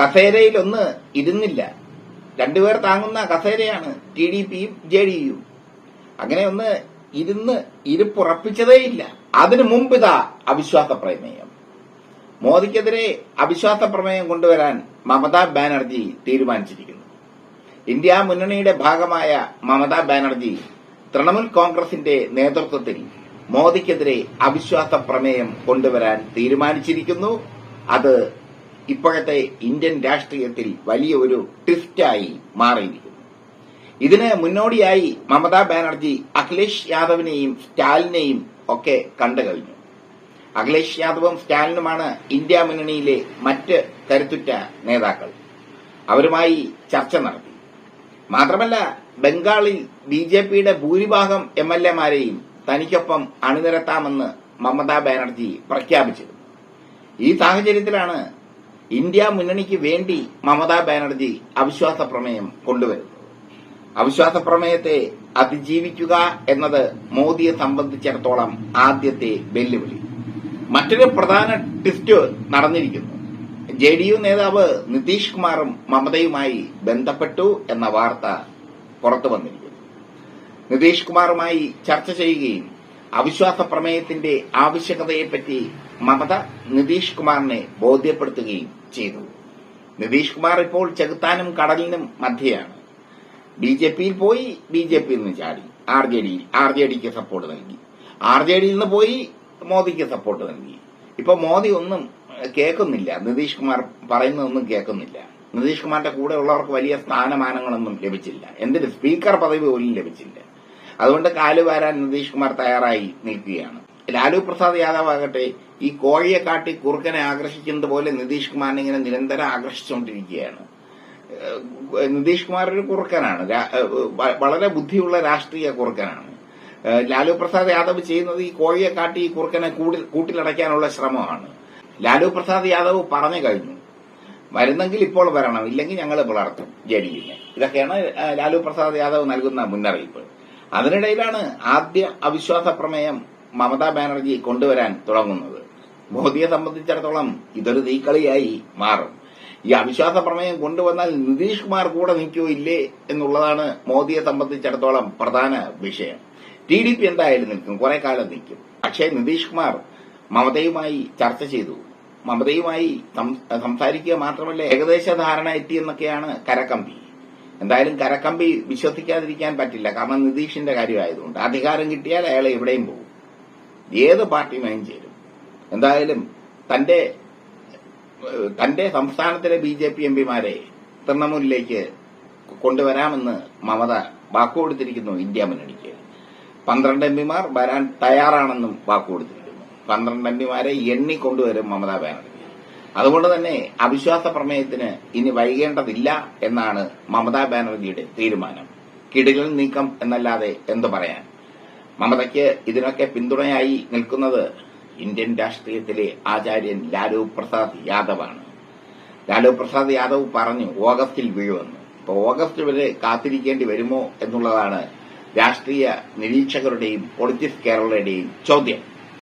കസേരയിൽ ഒന്ന് ഇരുന്നില്ല രണ്ടുപേർ താങ്ങുന്ന കസേരയാണ് ടി ഡി പിയും ജെ ഡി യുവും. അങ്ങനെ ഒന്ന് ഇരുന്ന് ഇരിപ്പുറപ്പിച്ചതേയില്ല. അതിനു മുമ്പ് ഇതാ അവിശ്വാസ പ്രമേയം. മോദിക്കെതിരെ അവിശ്വാസ പ്രമേയം കൊണ്ടുവരാൻ മമതാ ബാനർജി തീരുമാനിച്ചിരിക്കുന്നു. ഇന്ത്യ മുന്നണിയുടെ ഭാഗമായ മമതാ ബാനർജി തൃണമൂൽ കോൺഗ്രസിന്റെ നേതൃത്വത്തിൽ മോദിക്കെതിരെ അവിശ്വാസ പ്രമേയം കൊണ്ടുവരാൻ തീരുമാനിച്ചിരിക്കുന്നു. അത് ഇപ്പോഴത്തെ ഇന്ത്യൻ രാഷ്ട്രീയത്തിൽ വലിയ ഒരു ട്വിസ്റ്റായി മാറിയിരിക്കുന്നു. ഇതിന് മുന്നോടിയായി മമതാ ബാനർജി അഖിലേഷ് യാദവിനെയും സ്റ്റാലിനെയും ഒക്കെ കണ്ടു കഴിഞ്ഞു. അഖിലേഷ് യാദവും സ്റ്റാലിനുമാണ് ഇന്ത്യ മുന്നണിയിലെ മറ്റ് കരുത്തുറ്റ നേതാക്കൾ. അവരുമായി ചർച്ച നടത്തി. മാത്രമല്ല ബംഗാളിൽ ബി ജെ പിയുടെ ഭൂരിഭാഗം എം എൽ എമാരെയും തനിക്കൊപ്പം അണിനിരത്താമെന്ന് മമതാ ബാനർജി പ്രഖ്യാപിച്ചിരുന്നു. ഈ സാഹചര്യത്തിലാണ് ഇന്ത്യ മുന്നണിക്ക് വേണ്ടി മമതാ ബാനർജി അവിശ്വാസ പ്രമേയം കൊണ്ടുവരും അവിശ്വാസ പ്രമേയത്തെ അതിജീവിക്കുക എന്നത് മോദിയെ സംബന്ധിച്ചിടത്തോളം ആദ്യത്തെ വെല്ലുവിളി. മറ്റൊരു പ്രധാന ട്വിസ്റ്റ് നടന്നിരിക്കുന്നു. ജെ ഡി യു നേതാവ് നിതീഷ് കുമാറും മമതയുമായി ബന്ധപ്പെട്ടു എന്ന വാർത്ത പുറത്തു വന്നിരിക്കുന്നു. നിതീഷ് കുമാറുമായി ചർച്ച ചെയ്യുകയും അവിശ്വാസ പ്രമേയത്തിന്റെ ആവശ്യകതയെപ്പറ്റി മമത നിതീഷ് കുമാറിനെ ബോധ്യപ്പെടുത്തുകയും ചെയ്തു. നിതീഷ് കുമാർ ഇപ്പോൾ ചെകുത്താനും കടലിനും മധ്യയാണ്. ബി ജെ പിയിൽ പോയി ബി ജെ പിയിൽ നിന്ന് ചാടി. ആർ ജെ ഡിയിൽ ആർ ജെ ഡിക്ക് സപ്പോർട്ട് നൽകി. ആർ ജെ ഡിയിൽ നിന്ന് പോയി മോദിക്ക് സപ്പോർട്ട് നൽകി. ഇപ്പൊ മോദി ഒന്നും കേൾക്കുന്നില്ല. നിതീഷ് കുമാർ പറയുന്നതൊന്നും കേൾക്കുന്നില്ല. നിതീഷ് കുമാറിന്റെ കൂടെ ഉള്ളവർക്ക് വലിയ സ്ഥാനമാനങ്ങളൊന്നും ലഭിച്ചില്ല. എന്തിന്? സ്പീക്കർ പദവി പോലും ലഭിച്ചില്ല. അതുകൊണ്ട് കാലുവാരാൻ നിതീഷ് കുമാർ തയ്യാറായി നിൽക്കുകയാണ്. ലാലു പ്രസാദ് യാദവ് ആകട്ടെ ഈ കോഴിയെ കാട്ടി കുറുക്കനെ ആകർഷിക്കുന്നത് പോലെ നിതീഷ് കുമാറിനെ ഇങ്ങനെ നിരന്തരം ആകർഷിച്ചുകൊണ്ടിരിക്കുകയാണ്. നിതീഷ് കുമാർ ഒരു കുറുക്കനാണ് വളരെ ബുദ്ധിയുള്ള രാഷ്ട്രീയ കുറുക്കനാണ്. ലാലു പ്രസാദ് യാദവ് ചെയ്യുന്നത് ഈ കോഴിയെ കാട്ടി ഈ കുറുക്കനെ കൂട്ടിലടയ്ക്കാനുള്ള ശ്രമമാണ്. ലാലു പ്രസാദ് യാദവ് പറഞ്ഞു കഴിഞ്ഞു വരുന്നെങ്കിൽ ഇപ്പോൾ വരണം ഇല്ലെങ്കിൽ ഞങ്ങൾ പിളർത്തും ജലീലിനെ ഇതൊക്കെയാണ് ലാലു പ്രസാദ് യാദവ് നൽകുന്ന മുന്നറിയിപ്പ്. അതിനിടയിലാണ് ആദ്യ അവിശ്വാസ പ്രമേയം മമതാ ബാനർജി കൊണ്ടുവരാൻ തുടങ്ങുന്നത്. മോദിയെ സംബന്ധിച്ചിടത്തോളം ഇതൊരു തീക്കളിയായി മാറും. ഈ അവിശ്വാസ പ്രമേയം കൊണ്ടുവന്നാൽ നിതീഷ് കുമാർ കൂടെ നിൽക്കോ ഇല്ലേ എന്നുള്ളതാണ് മോദിയെ സംബന്ധിച്ചിടത്തോളം പ്രധാന വിഷയം. ടി ഡി പി എന്തായാലും നിൽക്കും. കുറെ കാലം നിൽക്കും. പക്ഷേ നിതീഷ് കുമാർ മമതയുമായി ചർച്ച ചെയ്തു. മമതയുമായി സംസാരിക്കുക മാത്രമല്ല ഏകദേശ ധാരണ എത്തിയെന്നൊക്കെയാണ് കരക്കമ്പി എന്തായാലും കരക്കമ്പി വിശ്വസിക്കാതിരിക്കാൻ പറ്റില്ല. കാരണം നിതീഷിന്റെ കാര്യമായതുകൊണ്ട്. അധികാരം കിട്ടിയാൽ അയാൾ എവിടെയും പോകും. ഏത് പാർട്ടിയുമായും ചേരും. എന്തായാലും തന്റെ തന്റെ സംസ്ഥാനത്തിലെ ബി ജെ പി എംപിമാരെ തൃണമൂലിലേക്ക് കൊണ്ടുവരാമെന്ന് മമത വാക്കുകൊടുത്തിരിക്കുന്നു ഇന്ത്യ മുന്നണിക്ക്. പന്ത്രണ്ട് എംപിമാർ വരാൻ തയ്യാറാണെന്നും വാക്കുകൊടുത്തിരിക്കുന്നു പന്ത്രണ്ട് എംപിമാരെ എണ്ണിക്കൊണ്ടുവരും മമതാ ബാനർജി. അതുകൊണ്ട് തന്നെ അവിശ്വാസ പ്രമേയത്തിന് ഇനി വൈകേണ്ടതില്ല എന്നാണ് മമതാ ബാനർജിയുടെ തീരുമാനം. കിടിലൻ നീക്കം എന്നല്ലാതെ എന്തു പറയാൻ? മമതയ്ക്ക് ഇതിനൊക്കെ പിന്തുണയായി നിൽക്കുന്നത് ഇന്ത്യൻ രാഷ്ട്രീയത്തിലെ ആചാര്യൻ ലാലു പ്രസാദ് യാദവാണ്. ലാലു പ്രസാദ് യാദവ് പറഞ്ഞു ഓഗസ്റ്റിൽ വീഴുമെന്ന്. ഇപ്പൊ ഓഗസ്റ്റ് വരെ കാത്തിരിക്കേണ്ടി വരുമോ എന്നുള്ളതാണ് രാഷ്ട്രീയ നിരീക്ഷകരുടെയും പൊളിറ്റിക്സ് കേരളയുടെയും ചോദ്യം.